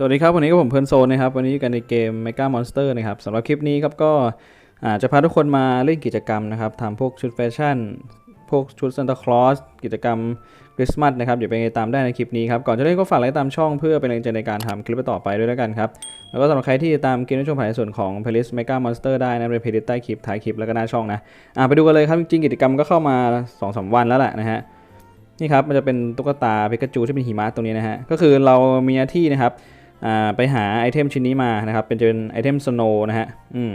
สวัสดีครับ วันนี้ก็ผมเพลินโซนนะครับ วันนี้อยู่กันในเกม Mega Monster นะครับสำหรับคลิปนี้ครับก็จะพาทุกคนมาเล่นกิจกรรมนะครับทำพวกชุดแฟชั่น พวกชุดซานตาคลอสกิจกรรมคริสต์มาสนะครับเดี๋ยวไปตามได้ในคลิปนี้ครับ ก่อนจะเล่นก็ฝากไลค์ตามช่องเพื่อเป็นแรงใจในการทำคลิปต่อไปด้วยแล้วกันครับ แล้วก็สำหรับใครที่ตามเกมในช่วงผ่านในส่วนของ playlist Mega Monster ได้นะในเพลย์ใต้คลิปท้ายคลิปแล้วก็หน้าช่องนะอ่าไปดูกันเลยครับจริงกิจกรรมก็เข้ามา2-3วันแล้วแหละนะฮะนี่ครับมันจะเป็นตุ๊กตาพิกาจูที่เป็นหิมะตรงนี้นะฮะก็คือเรามีหน้าที่นะครับ ไปหาไอเทมชิ้นนี้มานะครับ เป็นจะเป็นไอเทมสโนนะฮะอืม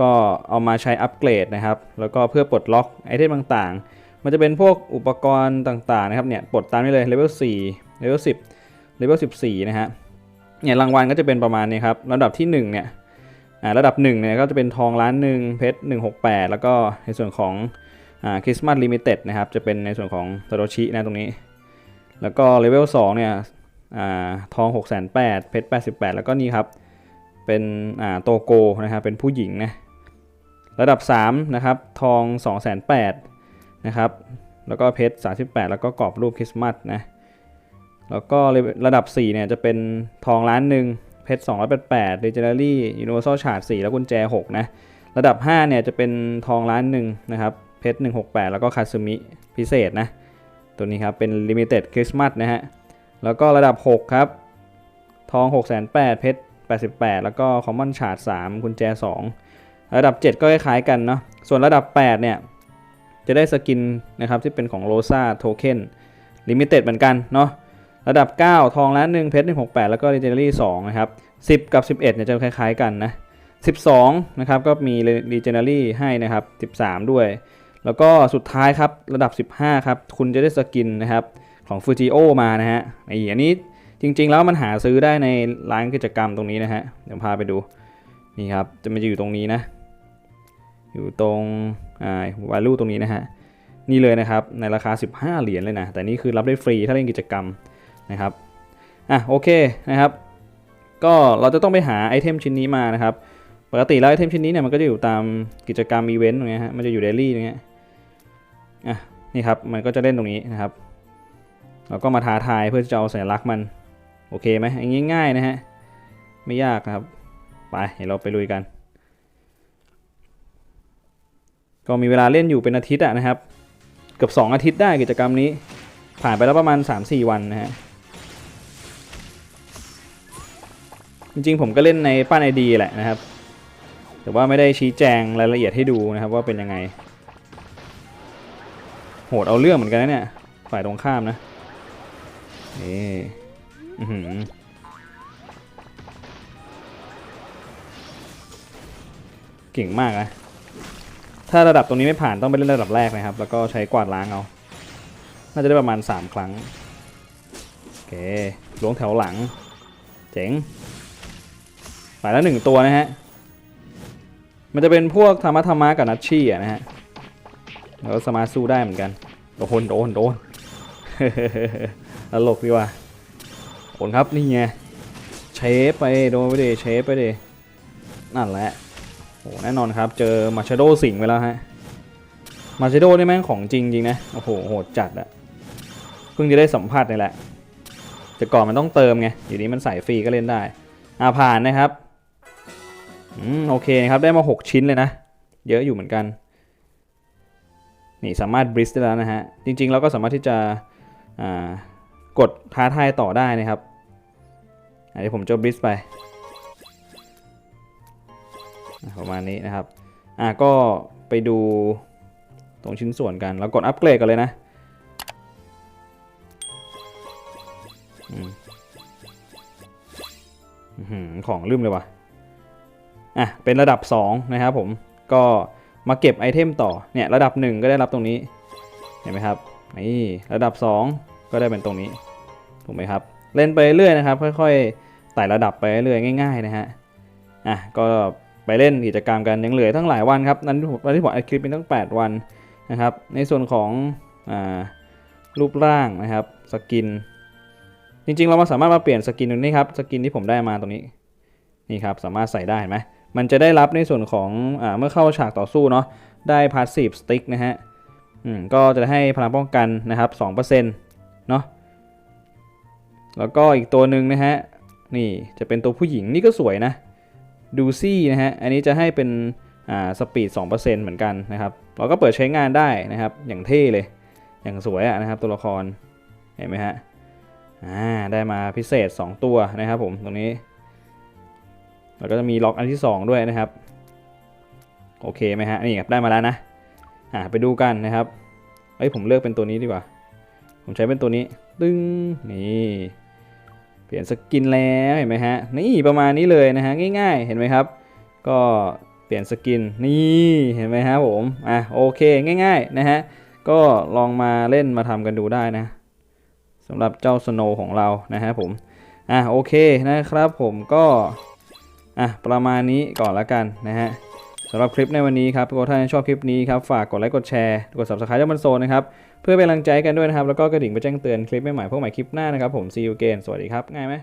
ก็เอามาใช้อัปเกรดนะครับ แล้วก็เพื่อปลดล็อกไอเทมต่างๆ มันจะเป็นพวกอุปกรณ์ต่างๆนะครับเนี่ยปลดตามนี้เลยเลเวล4เลเวล10เลเวล14 นะฮะเนี่ยรางวัลก็จะเป็นประมาณนี้ครับระดับที่ 1 เนี่ยระดับ1เนี่ยก็จะเป็นทองล้านหนึ่งเพชร168 แล้วก็ในส่วนของคริสต์มาสลิมิเต็ดนะครับ จะเป็นในส่วนของซาโตชินะตรงนี้ แล้วก็เลเวล2เนี่ย อ่าทอง 6 8 0 0 0เพชร88 แล้วก็นี่ครับ เป็นอ่าโตโกนะครับเป็นผู้หญิงนะระดับ3นะครับทอง 2 8 0 0 0นะครับแล้วก็เพชร38 แล้วก็กรอบรูปคริสต์มาสนะแล้วก็ระดับ4เนี่ยจะเป็นทองล้านหนึ่งเพชร288 Legendary Universal Shard 4 แล้วกุญแจ 6 นะ ระดับ 5 เนี่ยจะเป็นทองล้านหนึ่งนะครับ เพชร 168 แล้วก็คาซึมิพิเศษนะ ตัวนี้ครับ เป็น Limited Christmas นะฮะ แล้วก็ระดับ 6 ครับ ทอง6 8 0 0 0เพชร88 แล้วก็คอมมอนชาร์ด3กุญแจ 2 ระดับ 7 ก็คล้ายๆกันเนาะส่วนระดับ 8 เนี่ย จะได้สกินนะครับที่เป็นของโ o ซ a โทเค็นลิมิเต็ดเหมือนกันเนาะระดับ 9 ทองล้านหนึ่งเพชร168 แล้วก็ Legendary 2นะครับ 10 กับ 11เนี่ยจะคล้ายๆกันนะ 12 นะครับ ก็มี Legendary ให้นะครับ 13 ด้วย แล้วก็สุดท้ายครับ ระดับ 15 ครับ คุณจะได้สกินนะครับ ของ f u j i o มานะฮะไอ้อันนี้จริง ๆ แล้วมันหาซื้อได้ในร้านกิจกรรมตรงนี้นะฮะ เดี๋ยวพาไปดู นี่ครับ จะมันจะอยู่ตรงนี้นะ อยู่ตรงอ่า value ตรงนี้นะฮะ นี่เลยนะครับ ในราคา 15 เหรียญเลยนะ แต่นี่คือรับได้ฟรีถ้าเล่นกิจกรรมนะครับ อะโอเคนะครับ ก็เราจะต้องไปหาไอเทมชิ้นนี้มานะครับ ปกติแล้วไอเทมชิ้นนี้เนี่ยมันก็จะอยู่ตามกิจกรรมอีเวนต์ตรงนี้ฮะ มันจะอยู่เดลี่ตรงนี้อะ นี่ครับ มันก็จะเล่นตรงนี้นะครับ เราก็มาท้าทายเพื่อจะเอาสัญลักษณ์มัน โอเคไหมง่ายๆนะฮะ ไม่ยากนะครับ ไปเดี๋ยวเราไปลุยกัน ก็มีเวลาเล่นอยู่เป็นอาทิตย์อะนะครับ เกือบ 2 อาทิตย์ได้กิจกรรมนี้ ผ่านไปแล้วประมาณ 3-4 วันนะฮะ จริงๆผมก็เล่นในป้านไอดีแหละนะครับ แต่ว่าไม่ได้ชี้แจงรายละเอียดให้ดูนะครับว่าเป็นยังไง โหดเอาเรื่องเหมือนกันนะเนี่ย ฝ่ายตรงข้ามนะ นี่อือหือเก่งมากนะ ถ้าระดับตรงนี้ไม่ผ่านต้องไปเล่นระดับแรกนะครับ แล้วก็ใช้กวาดล้างเอา น่าจะได้ประมาณ 3 ครั้ง โอเคล้วงแถวหลัง เจ๋งฝ่ายละหนึ่งตัวนะฮะ มันจะเป็นพวกธรรมะธรรมะกับนัชชี่อะนะฮะแล้วสามารถสู้ได้เหมือนกัน โดนโดนโดน ตลกดีว่ะโอนครับนี่ไงเชฟไปโดนไปดิเชฟไปดินั่นแหละโอ้แน่นอนครับ เจอมาชาโดสิงไปแล้วฮะมาชาโดนี่แม่งของจริงจริงนะโอ้โหโหดจัดอะเพิ่งจะได้สัมผัสนี่แหละ แต่ก่อนมันต้องเติมไงอยู่นี้มันใส่ฟรีก็เล่นได้อาผ่านนะครับอืมโอเคครับได้มา 6 ชิ้นเลยนะ เยอะอยู่เหมือนกัน นี่สามารถบริสได้แล้วนะฮะ จริงๆเราก็สามารถที่จะอ่า กดท้าทายต่อได้นะครับเดี๋ยวผมจะบริสไปประมาณนี้นะครับอะก็ไปดูตรงชิ้นส่วนกัน แล้วกดอัปเกรดกันเลยนะของลืมเลยว่ะอะเป็นระดับ 2 นะครับผมก็มาเก็บไอเทมต่อเนี่ยระดับ 1 ก็ได้รับตรงนี้ เห็นไหมครับ นี่ ระดับ 2 ก็ได้เป็นตรงนี้ ถูกไหมครับ เล่นไปเรื่อยนะครับ ค่อยๆไต่ระดับไปเรื่อยง่าย ๆ นะฮะ อะ ก็ไปเล่นกิจกรรมกันยังเหลือทั้งหลายวันครับ นั้นวันที่ผมอัดคลิปเป็นตั้ง 8 วันนะครับ ในส่วนของอ่ารูปร่างนะครับ สกิน จริงๆ เรามาสามารถมาเปลี่ยนสกินตรงนี้ครับ สกินที่ผมได้มาตรงนี้ นี่ครับ สามารถใส่ได้เห็นไหมมันจะได้รับในส่วนของอ่าเมื่อเข้าฉากต่อสู้เนาะ ได้ passive stick นะฮะ อืม ก็จะให้พลังป้องกันนะครับ2%เน แล้วก็อีกตัวหนึ่งนะฮะ นี่จะเป็นตัวผู้หญิงนี่ก็สวยนะ ดูซี่นะฮะ อันนี้จะให้เป็นอ่าสปีด 2%เหมือนกันนะครับ เราก็เปิดใช้งานได้นะครับ อย่างเท่เลย อย่างสวยอะนะครับ ตัวละคร เห็นไหมฮะ อ่า ได้มาพิเศษ 2 ตัวนะครับผม ตรงนี้ แล้วก็จะมีล็อกอันที่ 2 ด้วยนะครับ โอเคไหมฮะ นี่ครับ ได้มาแล้วนะ อ่า ไปดูกันนะครับ เอ้ย ผมเลือกเป็นตัวนี้ดีกว่า ผมใช้เป็นตัวนี้ ตึ้ง นี่ เปลี่ยนสกินแล้วเห็นไหมฮะนี่ประมาณนี้เลยนะฮะง่ายๆ เห็นไหมครับ ก็เปลี่ยนสกินนี่เห็นไหมฮะผมอะโอเคง่าย ๆนะฮะก็ลองมาเล่นมาทำกันดูได้นะสำหรับเจ้าสโนของเรานะฮะผมอะโอเคนะครับผมก็อะประมาณนี้ก่อนละกันนะฮะสำหรับคลิปในวันนี้ครับถ้าท่านชอบคลิปนี้ครับฝากกดไลค์กดแชร์กด subscribe เจ้ามันโซนนะครับ เพื่อเป็นกำลังใจกันด้วยนะครับ แล้วก็กระดิ่งไปแจ้งเตือนคลิปใหม่ๆพวกใหม่คลิปหน้านะครับผม see you again สวัสดีครับ ง่ายไหม